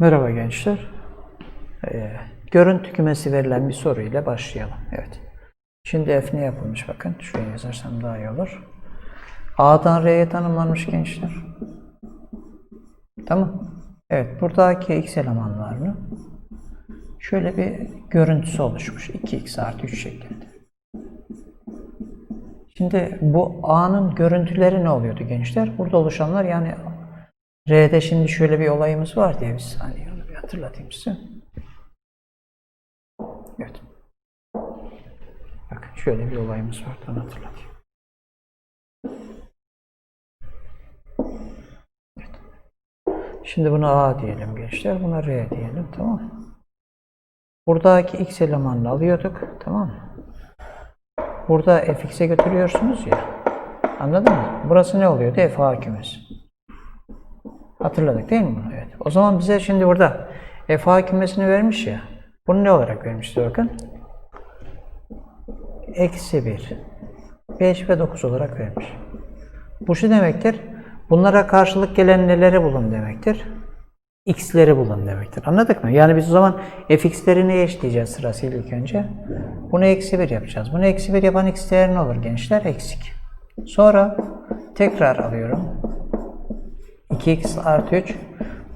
Merhaba gençler. Ee, görüntü kümesi verilen bir soru ile başlayalım. Evet. Şimdi F ne yapılmış bakın. Şuraya yazarsam daha iyi olur. A'dan R'ye tanımlanmış gençler. Tamam. Evet. Buradaki x elemanlarını şöyle bir görüntüsü oluşmuş. 2x artı 3 şeklinde. Şimdi bu A'nın görüntüleri ne oluyordu gençler? Burada oluşanlar yani R'de şimdi şöyle bir olayımız var diye bir saniye onu bir hatırlatayım size. Evet. Bakın şöyle bir olayımız var onu hatırlatayım. Evet. Şimdi buna A diyelim gençler, buna R diyelim tamam? Buradaki x elemanını alıyorduk tamam mı? Burada fx'e götürüyorsunuz ya. Anladın mı? Burası ne oluyordu? f kümesi. Hatırladık değil mi bunu? Evet. O zaman bize şimdi burada f a kümesini vermiş ya. Bunu ne olarak vermişti bakın? Eksi 1, 5 ve 9 olarak vermiş. Bu şu demektir. Bunlara karşılık gelen neleri bulun demektir. X'leri bulun demektir. Anladık mı? Yani biz o zaman fx'leri neye eşleyeceğiz sırasıyla ilk önce? Bunu eksi 1 yapacağız. Bunu eksi 1 yapan x değeri ne olur gençler? Eksik. Sonra tekrar alıyorum. 2x artı 3.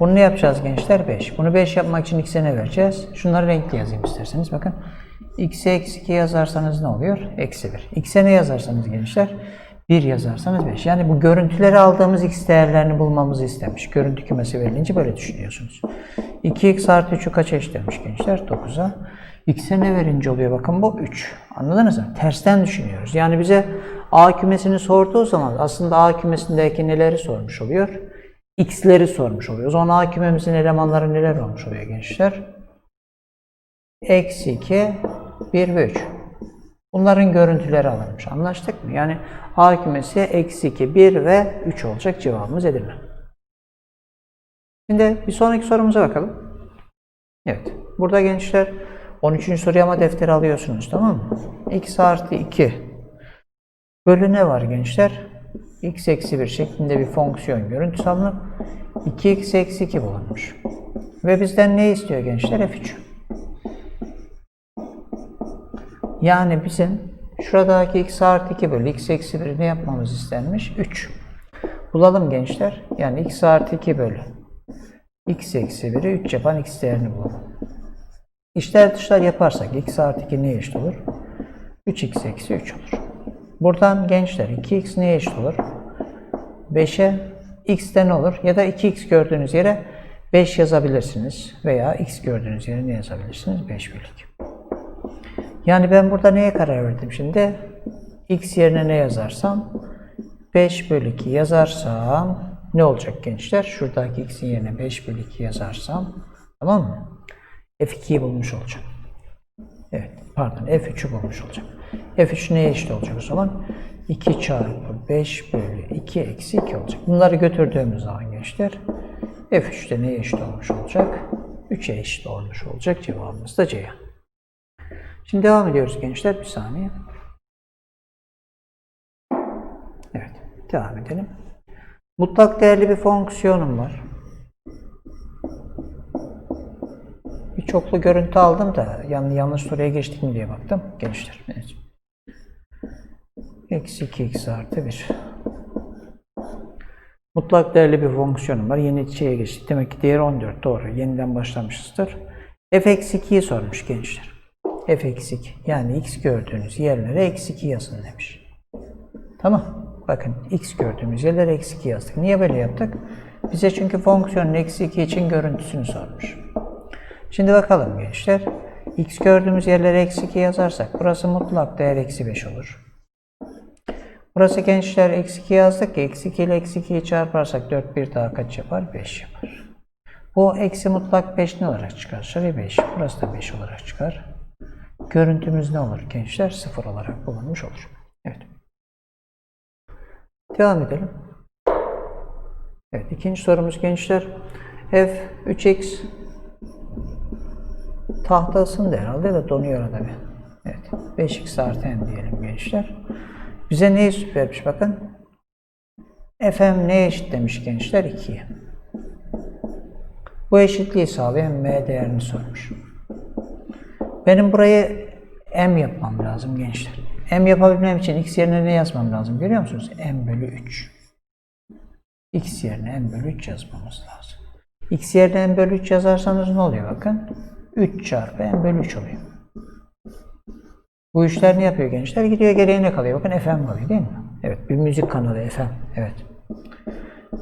Bunu ne yapacağız gençler? 5. Bunu 5 yapmak için x'e ne vereceğiz? Şunları renkli yazayım isterseniz. Bakın. x'e eksi 2 yazarsanız ne oluyor? Eksi 1. x'e ne yazarsanız gençler? 1 yazarsanız 5. Yani bu görüntüleri aldığımız x değerlerini bulmamızı istemiş. Görüntü kümesi verilince böyle düşünüyorsunuz. 2x artı 3'ü kaç eşitlemiş gençler? 9'a. x'e ne verince oluyor? Bakın bu 3. Anladınız mı? Tersten düşünüyoruz. Yani bize A kümesini sorduğu zaman aslında A kümesindeki neleri sormuş oluyor? X'leri sormuş oluyor. O zaman A kümemizin elemanları neler olmuş oluyor gençler? Eksi 2, 1 ve 3. Bunların görüntüleri alınmış. Anlaştık mı? Yani A eksi 2, 1 ve 3 olacak cevabımız Edirne. Şimdi bir sonraki sorumuza bakalım. Evet. Burada gençler 13. soruya ama defteri alıyorsunuz tamam mı? x artı 2 bölü ne var gençler? X eksi 1 şeklinde bir fonksiyon görüntüsü alınıp 2x eksi 2 bulunmuş. Ve bizden ne istiyor gençler? f3. Yani bizim şuradaki x artı 2 bölü x eksi 1 ne yapmamız istenmiş? 3. Bulalım gençler. Yani x artı 2 bölü x eksi 1'i 3 yapan x değerini bulalım. İşler dışlar yaparsak x artı 2 neye eşit olur? 3x eksi 3 olur. Buradan gençler 2x neye eşit olur? 5'e x'ten olur ya da 2x gördüğünüz yere 5 yazabilirsiniz veya x gördüğünüz yere ne yazabilirsiniz? 5 bölü 2. Yani ben burada neye karar verdim şimdi? x yerine ne yazarsam 5 bölü 2 yazarsam ne olacak gençler? Şuradaki x'in yerine 5 bölü 2 yazarsam tamam mı? f2'yi bulmuş olacağım. Evet pardon f3'ü bulmuş olacağım. F3 neye eşit olacak o zaman? 2 çarpı 5 bölü 2 eksi 2 olacak. Bunları götürdüğümüz zaman gençler f3 de neye eşit olmuş olacak? 3'e eşit olmuş olacak. Cevabımız da C'ye. Şimdi devam ediyoruz gençler. Bir saniye. Evet. Devam edelim. Mutlak değerli bir fonksiyonum var. Bir çoklu görüntü aldım da yanlış soruya geçtik mi diye baktım. Gençler. Evet. Eksi 2x artı 1. Mutlak değerli bir fonksiyonum var. Yeni şeye geçtik. Demek ki diğer 14. Doğru. Yeniden başlamışızdır. f eksi 2'yi sormuş gençler. f eksi 2. Yani x gördüğünüz yerlere eksi 2 yazın demiş. Tamam. Bakın x gördüğümüz yerlere eksi 2 yazdık. Niye böyle yaptık? Bize çünkü fonksiyonun eksi 2 için görüntüsünü sormuş. Şimdi bakalım gençler. x gördüğümüz yerlere eksi 2 yazarsak burası mutlak değer eksi 5 olur. Burası gençler eksi 2 yazdık ki eksi 2 ile eksi 2'yi çarparsak 4 bir daha kaç yapar? 5 yapar. Bu eksi mutlak 5 ne olarak çıkar? Dışarı 5. Burası da 5 olarak çıkar. Görüntümüz ne olur gençler? 0 olarak bulunmuş olur. Evet. Devam edelim. Evet, ikinci sorumuz gençler. F 3x tahta ısındı herhalde de donuyor arada bir. Evet. 5x artı n diyelim gençler. Bize neyi vermiş bakın. Fm neye eşit demiş gençler? 2'ye. Bu eşitliği sağlayan m değerini sormuş. Benim burayı m yapmam lazım gençler. m yapabilmem için x yerine ne yazmam lazım görüyor musunuz? m bölü 3. x yerine m bölü 3 yazmamız lazım. x yerine m bölü 3 yazarsanız ne oluyor bakın? 3 çarpı m bölü 3 oluyor. Bu işler ne yapıyor gençler? Gidiyor geriye ne kalıyor? Bakın FM kalıyor değil mi? Evet bir müzik kanalı FM. Evet.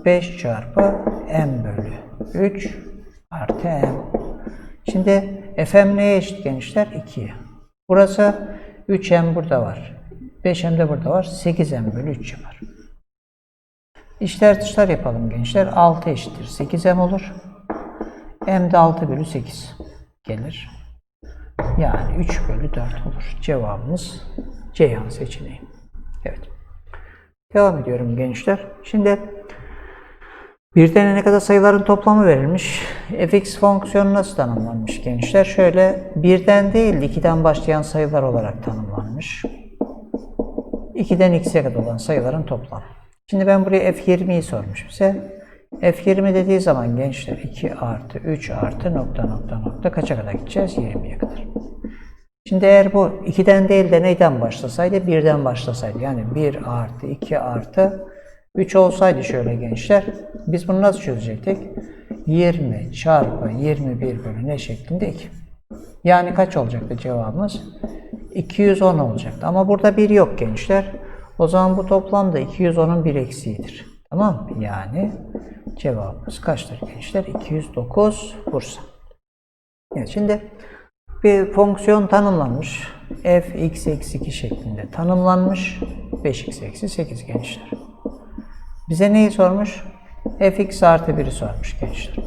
5 çarpı m bölü 3 artı m. Şimdi FM neye eşit gençler? 2'ye. Burası 3m burada var. 5m de burada var. 8m bölü 3 yapar. İşler dışlar yapalım gençler. 6 eşittir 8m olur. m de 6 bölü 8 gelir. Yani 3 bölü 4 olur. Cevabımız Ceyhan seçeneği. Evet. Devam ediyorum gençler. Şimdi birden ne kadar sayıların toplamı verilmiş. fx fonksiyonu nasıl tanımlanmış gençler? Şöyle birden değil 2'den başlayan sayılar olarak tanımlanmış. 2'den x'e kadar olan sayıların toplamı. Şimdi ben buraya f20'yi sormuş bize. F20 dediği zaman gençler 2 artı 3 artı nokta nokta nokta kaça kadar gideceğiz? 20'ye kadar. Şimdi eğer bu 2'den değil de neyden başlasaydı? 1'den başlasaydı. Yani 1 artı 2 artı 3 olsaydı şöyle gençler. Biz bunu nasıl çözecektik? 20 çarpı 21 bölü ne şeklinde 2. Yani kaç olacaktı cevabımız? 210 olacaktı. Ama burada 1 yok gençler. O zaman bu toplamda 210'un bir eksiğidir. Tamam? Yani cevabımız kaçtır gençler? 209 Bursa. Evet, şimdi bir fonksiyon tanımlanmış. f x eksi 2 şeklinde tanımlanmış. 5x eksi 8 gençler. Bize neyi sormuş? fx artı 1'i sormuş gençler.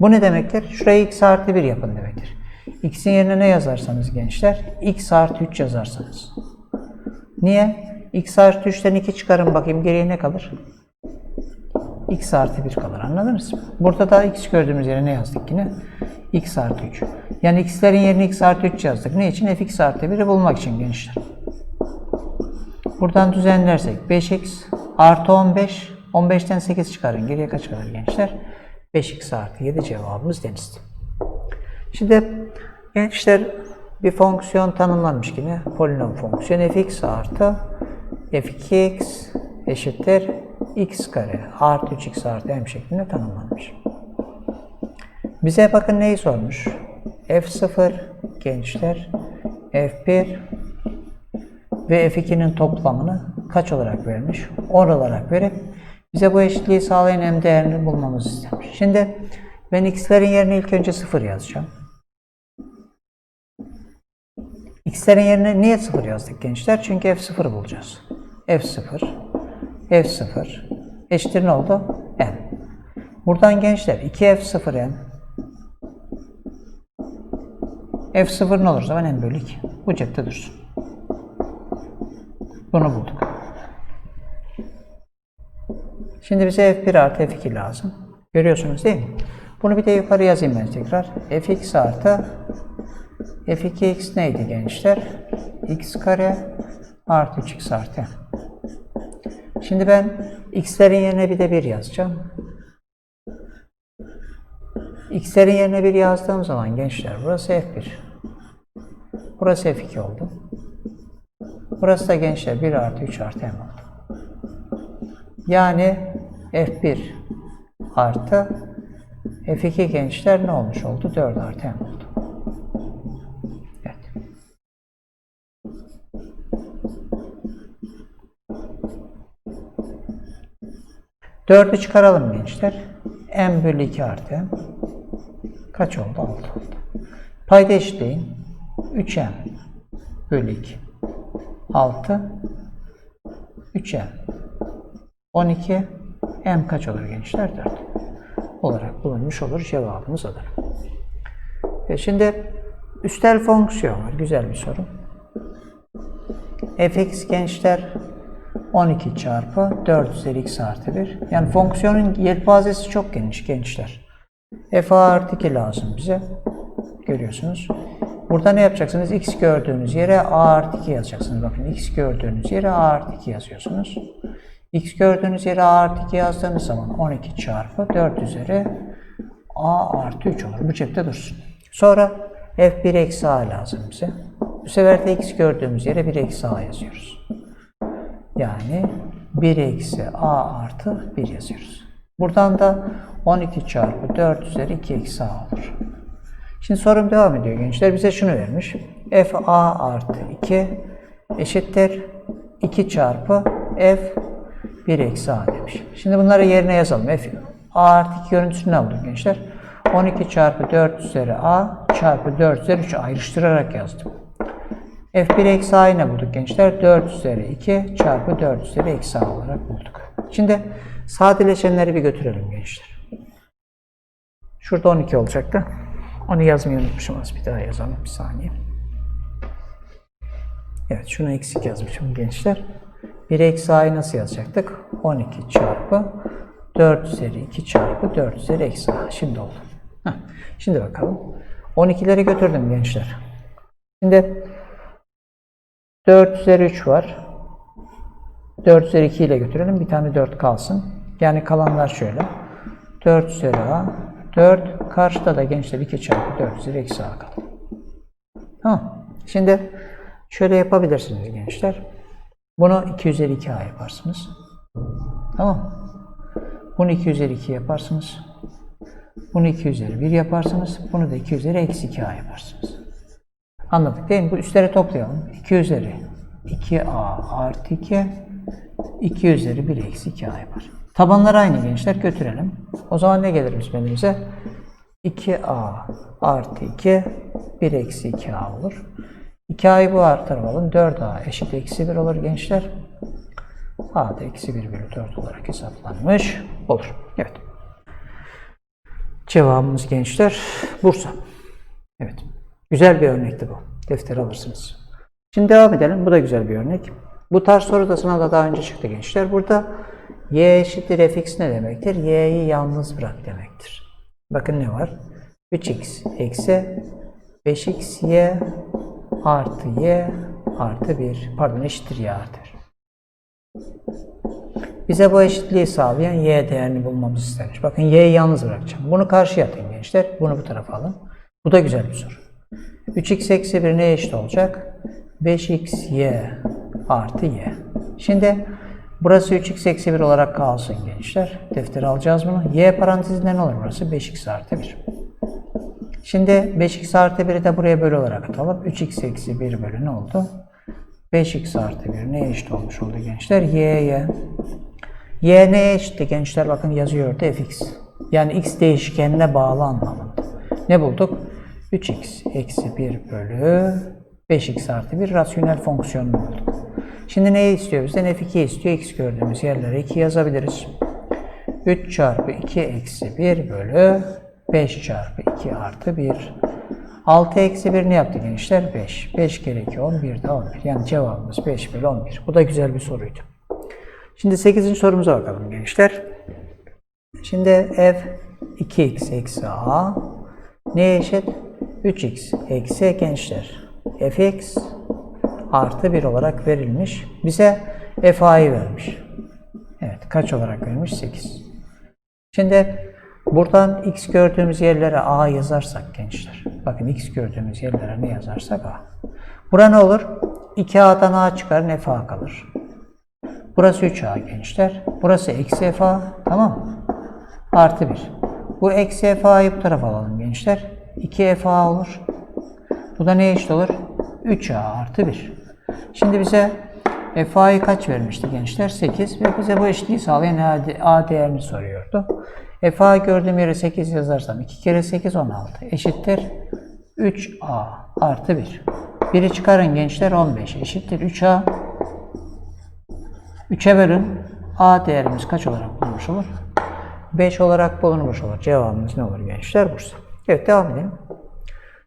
Bu ne demektir? Şuraya x artı 1 yapın demektir. x'in yerine ne yazarsanız gençler? x artı 3 yazarsanız. Niye? X artı 3'ten 2 çıkarın bakayım geriye ne kalır? x artı 1 kalır anladınız mı? Burada da x gördüğümüz yere ne yazdık yine? x artı 3. Yani x'lerin yerine x artı 3 yazdık. Ne için? fx artı 1'i bulmak için gençler. Buradan düzenlersek 5x artı 15. 15'ten 8 çıkarın. Geriye kaç kalır gençler? 5x artı 7 cevabımız denizli. Şimdi gençler bir fonksiyon tanımlanmış yine. Polinom fonksiyonu fx artı f2x eşittir x kare artı 3x artı m şeklinde tanımlanmış. Bize bakın neyi sormuş? f0 gençler f1 ve f2'nin toplamını kaç olarak vermiş? 10 olarak verip bize bu eşitliği sağlayan m değerini bulmamızı istemiş. Şimdi ben x'lerin yerine ilk önce 0 yazacağım. x'lerin yerine niye 0 yazdık gençler? Çünkü f0 bulacağız. F0 f0 eşittir ne oldu? n. Buradan gençler 2f0n f0 ne olur zaman n bölü 2. Bu cepte dursun. Bunu bulduk. Şimdi bize f1 artı f2 lazım. Görüyorsunuz değil mi? Bunu bir de yukarı yazayım ben tekrar. fx artı f2x neydi gençler? x kare artı 3x artı. Şimdi ben x'lerin yerine bir de 1 yazacağım. x'lerin yerine 1 yazdığım zaman gençler burası f1. Burası f2 oldu. Burası da gençler 1 artı 3 artı m oldu. Yani f1 artı f2 gençler ne olmuş oldu? 4 artı m oldu. 4'ü çıkaralım gençler. M bölü 2 artı kaç oldu? 6 oldu. Payda eşitleyin. 3M bölü 2 6 3M 12 M kaç olur gençler? 4 olarak bulunmuş olur cevabımız odur. E şimdi üstel fonksiyon var. Güzel bir soru. fx gençler 12 çarpı 4 üzeri x artı 1. Yani fonksiyonun yelpazesi çok geniş gençler. f artı 2 lazım bize. Görüyorsunuz. Burada ne yapacaksınız? x gördüğünüz yere a artı 2 yazacaksınız. Bakın x gördüğünüz yere a artı 2 yazıyorsunuz. x gördüğünüz yere a artı 2 yazdığınız zaman 12 çarpı 4 üzeri a artı 3 olur. Bu cepte dursun. Sonra f1 eksi a lazım bize. Bu sefer de x gördüğümüz yere 1 eksi a yazıyoruz. Yani 1 eksi a artı 1 yazıyoruz. Buradan da 12 çarpı 4 üzeri 2 eksi a olur. Şimdi sorum devam ediyor gençler. Bize şunu vermiş. f a artı 2 eşittir 2 çarpı f 1 eksi a demiş. Şimdi bunları yerine yazalım. f a artı 2 görüntüsünü aldım gençler. 12 çarpı 4 üzeri a çarpı 4 üzeri 3 ayrıştırarak yazdım. F1 eksi a'yı ne bulduk gençler? 4 üzeri 2 çarpı 4 üzeri eksi a olarak bulduk. Şimdi sadeleşenleri bir götürelim gençler. Şurada 12 olacaktı. Onu yazmayı unutmuşum. Az bir daha yazalım. Bir saniye. Evet şunu eksik yazmışım gençler. 1 eksi a'yı nasıl yazacaktık? 12 çarpı 4 üzeri 2 çarpı 4 üzeri eksi a. Şimdi oldu. Heh. Şimdi bakalım. 12'leri götürdüm gençler. Şimdi 4 üzeri 3 var. 4 üzeri 2 ile götürelim. Bir tane 4 kalsın. Yani kalanlar şöyle. 4 üzeri a. 4. Karşıda da gençler 2 çarpı 4 üzeri eksi a kaldı. Tamam. Şimdi şöyle yapabilirsiniz gençler. Bunu 2 üzeri 2a yaparsınız. Tamam. Bunu 2 üzeri 2 yaparsınız. Bunu 2 üzeri 1 yaparsınız. Bunu da 2 üzeri eksi 2a yaparsınız. Anladık değil mi? Bu üstleri toplayalım. 2 üzeri 2a artı 2 2 üzeri 1 eksi 2a yapar. Tabanlar aynı gençler götürelim. O zaman ne gelir bizim elimize? 2a artı 2 1 eksi 2a olur. 2a'yı bu artı tarafa alın. 4a eşit eksi 1 olur gençler. a da eksi 1 bölü 4 olarak hesaplanmış olur. Evet. Cevabımız gençler Bursa. Evet. Güzel bir örnekti bu. Defteri alırsınız. Şimdi devam edelim. Bu da güzel bir örnek. Bu tarz soru da sınavda daha önce çıktı gençler. Burada y eşittir fx ne demektir? y'yi yalnız bırak demektir. Bakın ne var? 3x eksi 5xy artı y artı 1. Pardon eşittir y artı 1. Bize bu eşitliği sağlayan y değerini bulmamız istenmiş. Bakın y'yi yalnız bırakacağım. Bunu karşıya atın gençler. Bunu bu tarafa alın. Bu da güzel bir soru. 3x eksi 1 neye eşit olacak? 5xy artı y. Şimdi burası 3x eksi 1 olarak kalsın gençler. Deftere alacağız bunu. y parantezinde ne olur burası? 5x artı 1. Şimdi 5x artı 1'i de buraya bölü olarak atalım. 3x eksi 1 bölü ne oldu? 5x artı 1 neye eşit olmuş oldu gençler? y'ye. y neye eşitti gençler? Bakın yazıyordu fx. Yani x değişkenine bağlı anlamında. Ne bulduk? 3x eksi 1 bölü 5x artı 1 rasyonel fonksiyonunu bulduk. Şimdi neyi istiyor bizden? f2 istiyor. x gördüğümüz yerlere 2 yazabiliriz. 3 çarpı 2 eksi 1 bölü 5 çarpı 2 artı 1. 6 eksi 1 ne yaptı gençler? 5. 5 kere 2 11 de 11. Yani cevabımız 5 bölü 11. Bu da güzel bir soruydu. Şimdi 8. sorumuza bakalım gençler. Şimdi f 2x eksi a neye eşit? 3x eksi gençler fx artı 1 olarak verilmiş. Bize fa'yı vermiş. Evet kaç olarak vermiş? 8. Şimdi buradan x gördüğümüz yerlere a yazarsak gençler. Bakın x gördüğümüz yerlere ne yazarsak a. Bura ne olur? 2a'dan a çıkar fa kalır. Burası 3a gençler. Burası eksi fa tamam mı? Artı 1. Bu eksi fa'yı bu tarafa alalım gençler. 2 fa olur. Bu da neye eşit olur? 3a artı 1. Şimdi bize fa'yı kaç vermişti gençler? 8 ve bize bu eşitliği sağlayan a değerini soruyordu. fa gördüğüm yere 8 yazarsam 2 kere 8 16 eşittir 3a artı 1. Biri çıkarın gençler 15 eşittir 3a. 3'e bölün. a değerimiz kaç olarak bulunmuş olur? 5 olarak bulunmuş olur. Cevabımız ne olur gençler? Bursa. Evet devam edelim.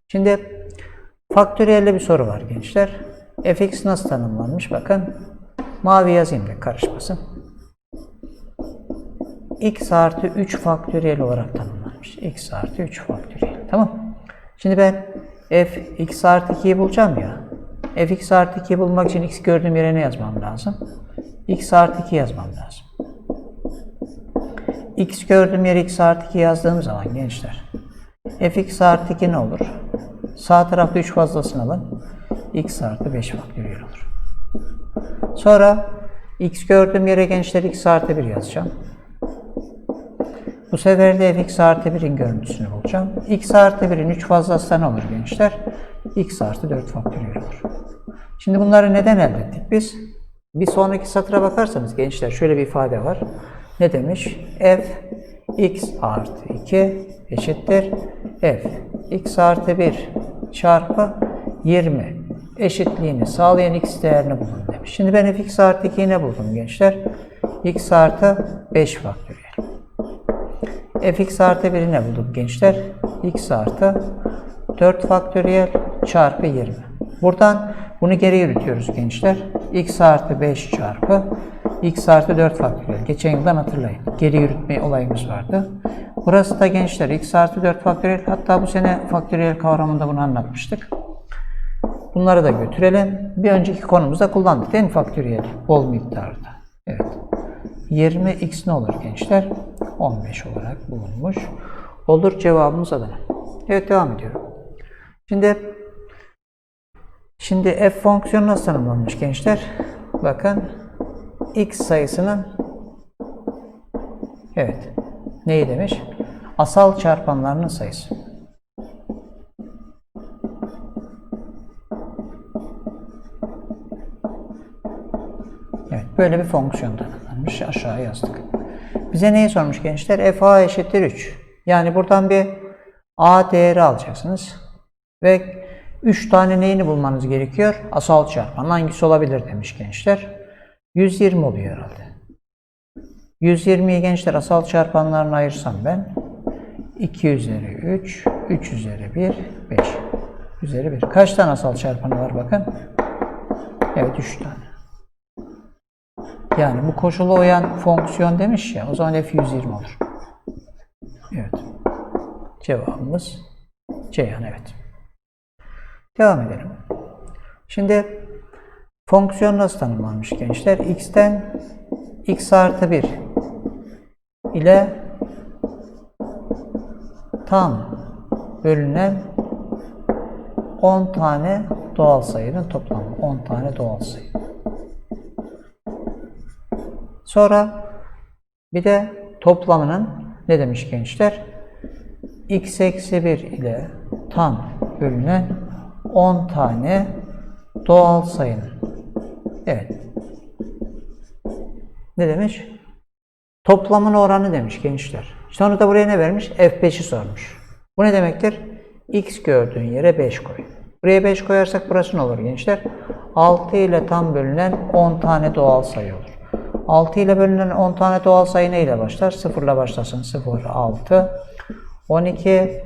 Şimdi faktöriyelle bir soru var gençler. fx nasıl tanımlanmış? Bakın mavi yazayım da karışmasın. x artı 3 faktöriyel olarak tanımlanmış. x artı 3 faktöriyel. Tamam. Şimdi ben f x artı 2'yi bulacağım ya. fx artı 2'yi bulmak için x gördüğüm yere ne yazmam lazım? x artı 2 yazmam lazım. x gördüğüm yere x artı 2 yazdığım zaman gençler fx artı 2 ne olur? Sağ tarafta 3 fazlasını alın. x artı 5 faktöriyel olur. Sonra x gördüğüm yere gençler x artı 1 yazacağım. Bu sefer de fx artı 1'in görüntüsünü bulacağım. x artı 1'in 3 fazlası ne olur gençler? x artı 4 faktöriyel olur. Şimdi bunları neden elde ettik biz? Bir sonraki satıra bakarsanız gençler şöyle bir ifade var. Ne demiş? f x artı 2 eşittir f x artı 1 çarpı 20 eşitliğini sağlayan x değerini bulun demiş. Şimdi ben f x artı 2'yi ne buldum gençler? x artı 5 faktöriyel fx artı 1'i ne bulduk gençler? x artı 4 faktöriyel çarpı 20. Buradan bunu geri yürütüyoruz gençler. x artı 5 çarpı x artı 4 faktöriyel. Geçen yıldan hatırlayın. Geri yürütme olayımız vardı. Burası da gençler x artı 4 faktöriyel. Hatta bu sene faktöriyel kavramında bunu anlatmıştık. Bunları da götürelim. Bir önceki konumuzda kullandık değil mi faktöriyel? Bol miktarda. Evet. 20x ne olur gençler? 15 olarak bulunmuş. Olur cevabımız Adana. Evet devam ediyorum. Şimdi şimdi f fonksiyonu nasıl tanımlanmış gençler? Bakın x sayısının evet neyi demiş? Asal çarpanlarının sayısı. Evet, böyle bir fonksiyon tanımlanmış. Aşağı yazdık. Bize neyi sormuş gençler? f a eşittir 3. Yani buradan bir a değeri alacaksınız. Ve 3 tane neyini bulmanız gerekiyor? Asal çarpan. Hangisi olabilir demiş gençler. 120 oluyor herhalde. 120'yi gençler asal çarpanlarına ayırsam ben 2 üzeri 3, 3 üzeri 1, 5 üzeri 1. Kaç tane asal çarpanı var bakın? Evet 3 tane. Yani bu koşulu uyan fonksiyon demiş ya, o zaman f 120 olur. Evet. Cevabımız Ceyhan evet. Devam edelim. Şimdi fonksiyon nasıl tanımlanmış gençler? x'ten x artı 1 ile tam bölünen 10 tane doğal sayının toplamı. 10 tane doğal sayı. Sonra bir de toplamının ne demiş gençler? x eksi 1 ile tam bölünen 10 tane doğal sayının. Evet. Ne demiş? Toplamın oranı demiş gençler. Sonra da buraya ne vermiş? F5'i sormuş. Bu ne demektir? X gördüğün yere 5 koy. Buraya 5 koyarsak burası ne olur gençler? 6 ile tam bölünen 10 tane doğal sayı olur. 6 ile bölünen 10 tane doğal sayı ne ile başlar? 0 ile başlasın. 0, 6, 12,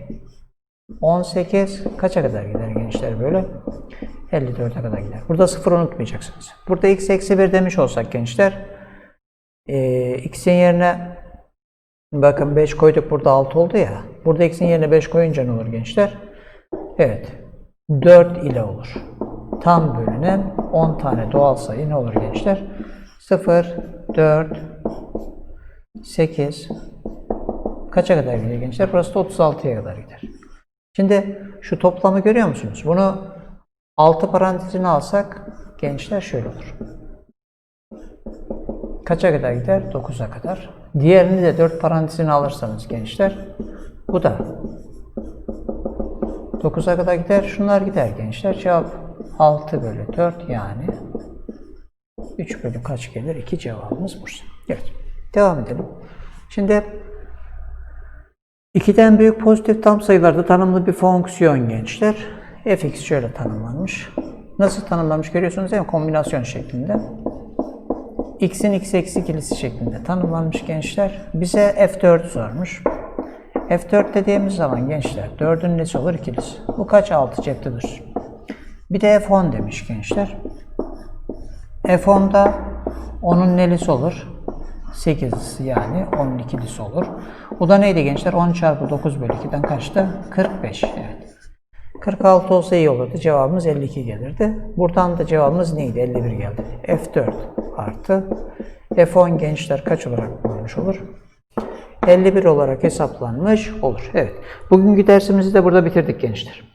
18 kaça kadar gider gençler böyle? 54'e kadar gider. Burada 0 unutmayacaksınız. Burada x eksi 1 demiş olsak gençler e, x'in yerine bakın 5 koyduk burada 6 oldu ya. Burada x'in yerine 5 koyunca ne olur gençler? Evet. 4 ile olur. Tam bölünen 10 tane doğal sayı ne olur gençler? 0, 4, 8 kaça kadar gidiyor gençler? Burası da 36'ya kadar gider. Şimdi şu toplamı görüyor musunuz? Bunu 6 parantezine alsak gençler şöyle olur. Kaça kadar gider? 9'a kadar. Diğerini de 4 parantezine alırsanız gençler bu da 9'a kadar gider. Şunlar gider gençler. Cevap 6 bölü 4 yani 3 bölü kaç gelir? 2 cevabımız Bursa. Evet. Devam edelim. Şimdi 2'den büyük pozitif tam sayılarda tanımlı bir fonksiyon gençler. fx şöyle tanımlanmış. Nasıl tanımlanmış görüyorsunuz değil mi? Kombinasyon şeklinde. x'in x eksi ikilisi şeklinde tanımlanmış gençler. Bize f4'ü sormuş. f4 dediğimiz zaman gençler 4'ün nesi olur? ikilisi. Bu kaç? 6 cepte dursun. Bir de f10 demiş gençler. F10'da onun nelisi olur? 8'lisi yani 10'un ikilisi olur. Bu da neydi gençler? 10 çarpı 9 bölü 2'den kaçtı? 45. Evet. 46 olsa iyi olurdu. Cevabımız 52 gelirdi. Buradan da cevabımız neydi? 51 geldi. F4 artı F10 gençler kaç olarak bulunmuş olur? 51 olarak hesaplanmış olur. Evet. Bugünkü dersimizi de burada bitirdik gençler.